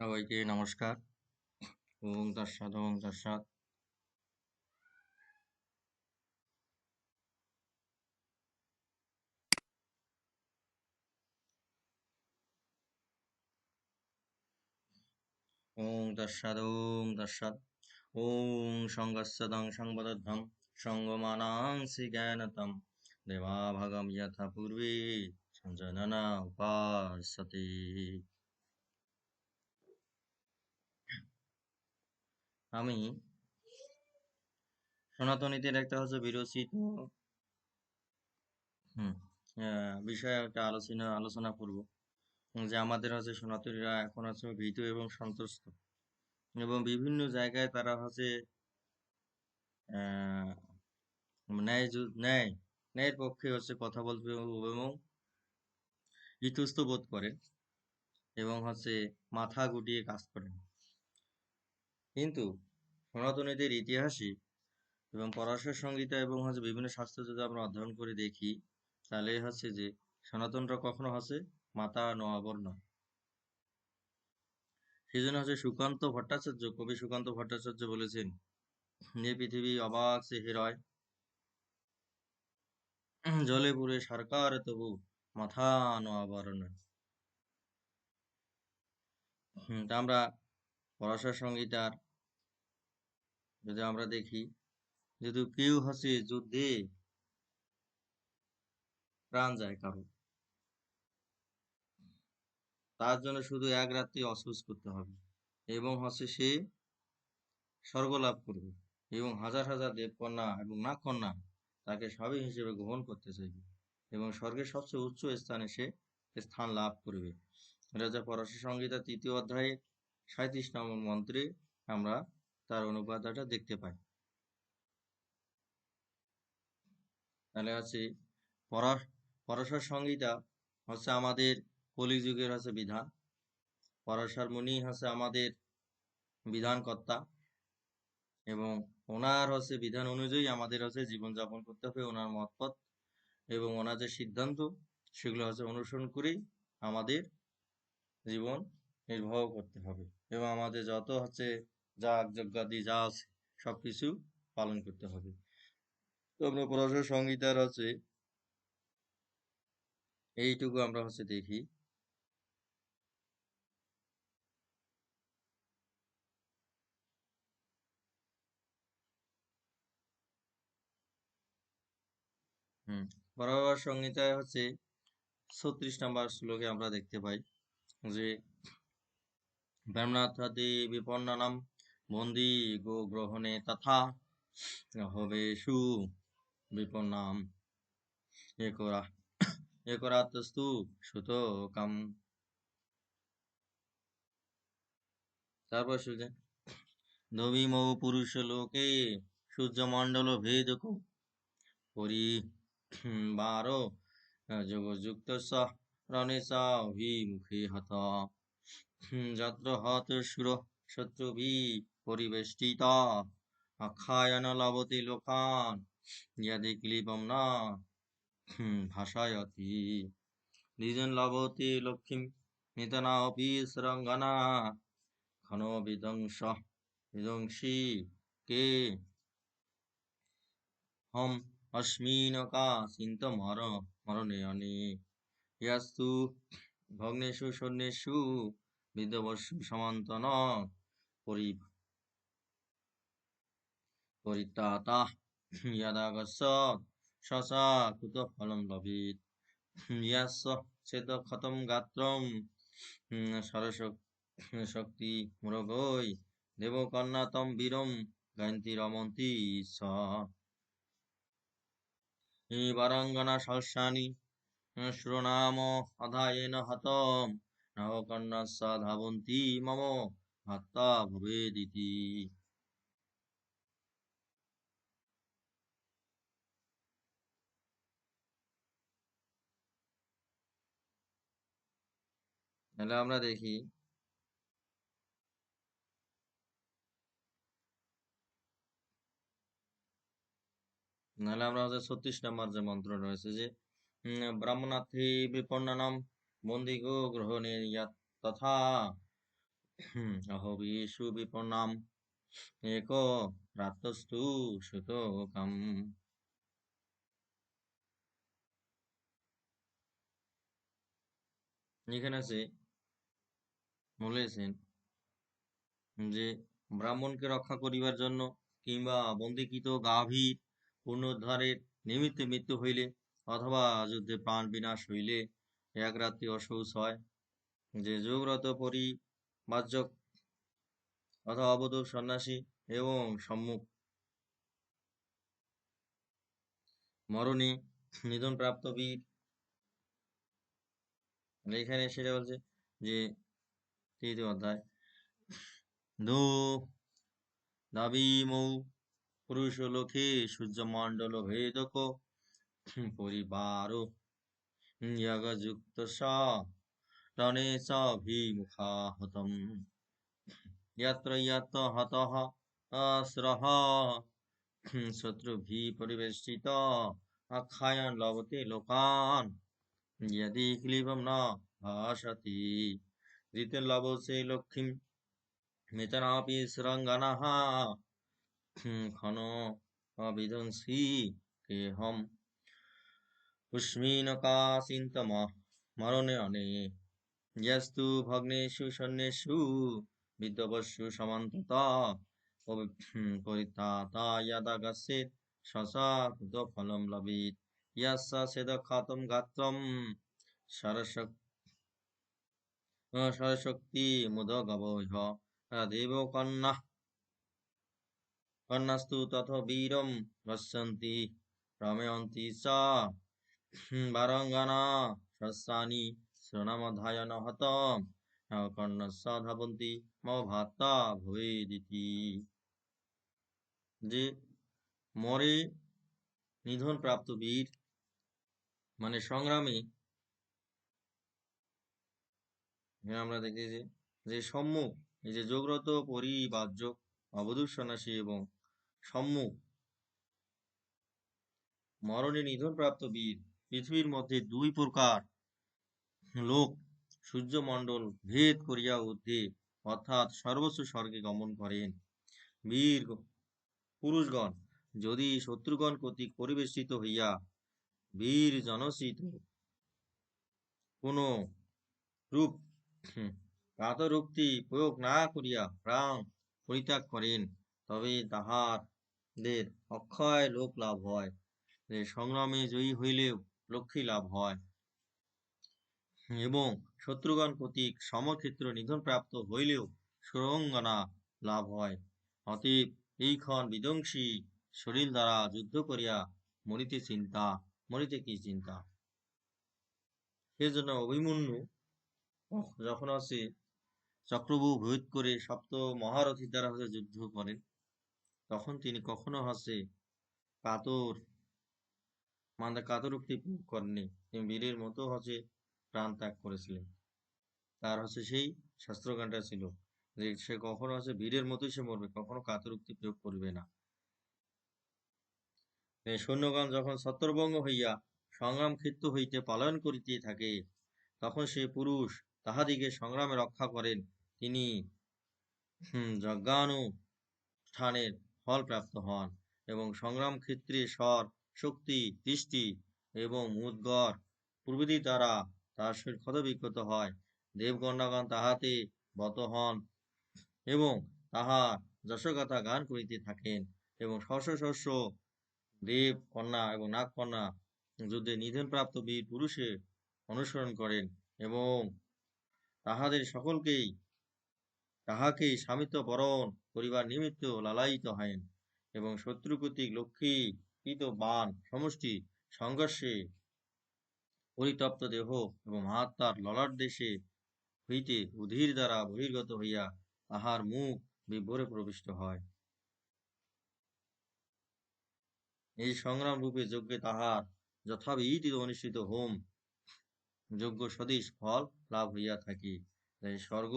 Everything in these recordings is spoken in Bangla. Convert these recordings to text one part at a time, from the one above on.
সবাইকে নমস্কার। ওং তৎসৎ ওং তৎসৎ ওং তৎসৎ ওং তৎসৎ ওং সঙ্গস্যদং সংবদধ্বং সঙ্গমানাংসি জ্ঞানতম দেবাভাগম যথা পূর্বে, সঞ্জননা উপাসতে। আমি সনাতনীদের একটা হচ্ছে বিরচিত বিষয়ে একটা আলোচনা আলোচনা করব। যে আমাদের হচ্ছে সনাতনীরা এখন হচ্ছে ভীত এবং সন্তুষ্ট। এবং বিভিন্ন জায়গায় তারা হচ্ছে ন্যায় ন্যায়, ন্যায়ের পক্ষে হচ্ছে কথা বলবে এবং ইতস্ত বোধ করে এবং হচ্ছে মাথা গুটিয়ে কাজ করেন। কিন্তু সনাতনীদের ইতিহাসে এবং পরাশর সংহিতা এবং হচ্ছে বিভিন্ন শাস্ত্র যদি আমরা অধ্যয়ন করে দেখি, তাহলে হচ্ছে যে সনাতনরা কখনো হচ্ছে মাতা নোয়াবর নয় সেই জন্য হচ্ছে সুকান্ত ভট্টাচার্য, কবি সুকান্ত ভট্টাচার্য বলেছেন যে পৃথিবী অবাক সে হেরয়, জলে পুরে সরকার তবু মাথা নোয়াবর নয় আমরা পরাশর সংহিতার যদি আমরা দেখি, যদি কেউ হচ্ছে যুদ্ধে প্রাণ যায় কারও, তার জন্য শুধু এক রাত্রি অসুস করতে হবে এবং হচ্ছে সে স্বর্গ লাভ করবে এবং হাজার হাজার দেবকন্যা এবং না কন্যা তাকে সবই হিসেবে গ্রহণ করতে চাইবে এবং স্বর্গের সবচেয়ে উচ্চ স্থানে সে স্থান লাভ করবে। রাজা পরশ সংগীতা তৃতীয় অধ্যায়ে সাঁত্রিশ নম্বর মন্ত্রে আমরা তার অনুবাদটা দেখতে পাই। তাহলে হচ্ছে পরশর সংহিতা হচ্ছে আমাদের কলিযুগের হচ্ছে বিধান। পরশর মুনি হচ্ছে আমাদের বিধানকর্তা এবং ওনার হচ্ছে বিধান অনুযায়ী আমাদের হচ্ছে জীবনযাপন করতে হবে, ওনার মতপথ এবং ওনার যে সিদ্ধান্ত সেগুলো হচ্ছে অনুসরণ করেই আমাদের জীবন নির্বাহ করতে হবে এবং আমাদের যত হচ্ছে যা যজ্ঞাদি যা আছে সব কিছু পালন করতে হবে। তো আমরা পরাশর সংহিতার হচ্ছে এইটুকু আমরা হচ্ছে দেখি। হুম বরাবর সংহিতায় হচ্ছে ছত্রিশ নাম্বার শ্লোকে আমরা দেখতে পাই যে ব্রহ্মনাথাদি বিপন্নানাম বন্দি গো গ্রহণে তথা হবে সু বিপন্নাম। একরা একরাতস্তু সুতকাম তারপর সুজে নবীম পুরুষ লোকে সূর্যমণ্ডল ভেদ পরি বারো, যোগযুক্ত রণেশা অভিমুখে হত। যত্র হত সুর শত্রুভি পরিবেষ্টিতা। আখ্যায়ন লবতি লোকান ইয়াদি ক্লিবম না। ভাষায়তি। দ্বিজন লবতি লক্ষ্মীম নিতনা অপি সরঙ্গনা ঘন বিধ্বংস বিধ্বংসী কে। হম অস্মিনকা চিন্ত মর মরণে অনে ইয়াস্তু ভগ্নেষু সন্ন্যেষু বিদ্যবর্ষু সমান্তন। পরিত্রাতা ইয়াদাগচ্ছত সসা কুত ফলম লবিত ইয়াস চেত খতম গাত্রম সরস শক্তি মুরগৈ দেবকন্যা তম বীরম গায়ন্তী রমন্তী স। বারাঙ্গনা সহস্রানি শ্রুণাম অধায়েন হতম। নবকন্যা সা ধাবন্তী মম ভাত্তা ভবেদিতি। তাহলে আমরা দেখি। নাহলে আমরা হচ্ছে ছত্রিশ নম্বর যে মন্ত্র রয়েছে যে ব্রাহ্মণার্থী বিপন্ননম বন্দিগো গ্রহণে ইয়াত্ত তথা অহবিষু এক রাত্রস্তু সুতোকম। এখানে আছে বলেছেন যে ব্রাহ্মণকে রক্ষা করিবার জন্য কিংবা বন্দিকৃত গাভীর পুনরুদ্ধারের নিমিত্তে মৃত্যু হইলে অথবা যুদ্ধে প্রাণ বিনাশ হইলে এক রাত্রি অসৌচ হয়। যে যোগরত পরিবার্যক অথবা অবধূত সন্ন্যাসী এবং সম্মুখ মরণে নিধন প্রাপ্ত বীর। এখানে সেটা বলছে যে তৃতীয় অধ্যায় দো দাবিমৌ পুরুষলোকে সূর্যমণ্ডল ভেদক পরিবার যুক্ত হতম ইয়াত হত পরিবেষ্টিত আখ্যায়ন লবতে লোকান যদি ক্লিবম না न भाषति ऋतिर्लभसे लक्ष्मीं मितनापि सुरङ्गनः खनो अविदंसि केहम् पुष्मीनकासिन्तमः मरणे अने यस्तु भग्नेषु सन्नेषु বিদ্যবস্যু সমান্তত পরিতাতা ইয়াদা গচ্ছেদ শশাকুত ফলম লবিত ইয়াসা সেদ খাতম গাত্রম সরশক্তি মুদ গবহ দেব কন্যা কন্যাস্তু তথ বীরম গচ্ছন্তি রময়ন্তি চ বারঙ্গনা শস্যানি শ্রণমধায়ন হতম কর্ণস্য ধাবন্তি মম ভাতা দিতি যে মরে নিধন প্রাপ্ত বীর মানে সংগ্রামে আমরা দেখেছি যে সম্মুখ, এই যে যোগরত পরিবার্য অবধূত সন্ন্যাসী এবং সম্মুখ মরণে নিধন প্রাপ্ত বীর, পৃথিবীর মধ্যে দুই প্রকার লোক সূর্যমণ্ডল ভেদ করিয়া ঊর্ধ্বে অর্থাৎ সর্বস্ব স্বর্গে গমন করেন। বীর পুরুষগণ, যদি শত্রুগণ কর্তৃক পরিবেষ্টিত হইয়া বীর জনসিত কোন রূপ প্রাতরুক্তি প্রয়োগ না করিয়া প্রাণ পরিত্যাগ করেন, তবে তাহাদের অক্ষয় লোক লাভ হয়, যে সংগ্রামে জয়ী হইলেও লক্ষ্মী লাভ হয়। এবং শত্রুগণ কর্তৃক সমক্ষেত্র নিধন প্রাপ্ত হইলেও সুরঙ্গনা লাভ হয়। অতএব এইক্ষণ বিধ্বংসী শরীর দ্বারা যুদ্ধ করিয়া মরিতে চিন্তা, মরিতে কি চিন্তা? সেজন্য অভিমন্যু যখন আছে চক্রবু ভেদ করে সপ্ত মহারথীর দ্বারা হচ্ছে যুদ্ধ করেন তখন তিনি কখনো হচ্ছে কাতর মানে কাতর উক্তি করেননি। তিনি বীরের মতো হচ্ছে প্রাণ ত্যাগ করেছিলেন। তার হচ্ছে সেই শাস্ত্রজ্ঞানটা ছিল যে সে কখনো হচ্ছে বীরের মতোই সে মরবে, কখনো কাতরুক্তি প্রয়োগ করবে না। সৈন্যগণ যখন ছত্রভঙ্গ হইয়া সংগ্রাম ক্ষেত্র হইতে পালন করিতে থাকে, তখন সে পুরুষ তাহাদিকে সংগ্রামে রক্ষা করেন। তিনি যজ্ঞানুষ্ঠানের ফল প্রাপ্ত হন এবং সংগ্রাম ক্ষেত্রে স্বর, শক্তি, দৃষ্টি এবং মুদগর প্রভৃতি দ্বারা তার শরীর ক্ষত বিক্ষত হয়। দেবকন্যাগণ তাহাতে বত হন এবং তাহার যশকথা গান করিতে থাকেন এবং শস্য শস্য দেব কন্যা এবং নাগকন্যা যুদ্ধে নিধনপ্রাপ্ত বীর পুরুষে অনুসরণ করেন এবং তাহাদের সকলকেই তাহাকে স্বামিত্ব বরণ করিবার নিমিত্ত লালায়িত হেন এবং শত্রু লক্ষ্মী কৃত বান সমষ্টি সংঘর্ষে পরিতপ্ত দেহ এবং মহাত্মার ললাট দেশে হইতে উধির দ্বারা বহির্গত হইয়া তাহার মুখ বিভরে প্রবিষ্ট হয়। এই সংগ্রাম রূপে যজ্ঞে তাহার যথাবিহিত অনুষ্ঠিত হোম যজ্ঞ সদীশ ফল লাভ হইয়া থাকি। তাই স্বর্গ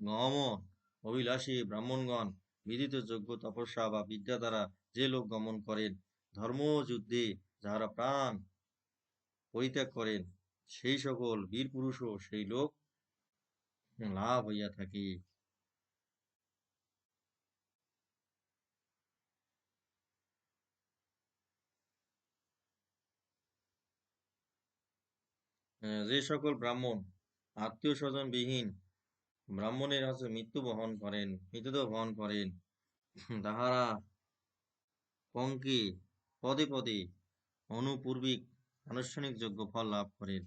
গমন অভিলাষী, ব্রাহ্মণগণ, বিদিত, যোগ্য, তপস্যা বা বিদ্যা দ্বারা যে লোক গমন করেন ধর্মযুদ্ধে যাহারা প্রাণ পরিত্যাগ করেন, সেই সকল বীর পুরুষও সেই লোক লাভ হইয়া থাকে। যে সকল ব্রাহ্মণ আত্মীয় স্বজন বিহীন ব্রাহ্মণের হচ্ছে মৃত্যু বহন করেন মৃতদেহ বহন করেন, তাহারা পঙ্কে পদে পদে অনুপূর্বিক আনুষ্ঠানিক যোগ্য ফল লাভ করেন।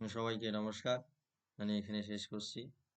সবাইকে নমস্কার। আমি এখানে শেষ করছি।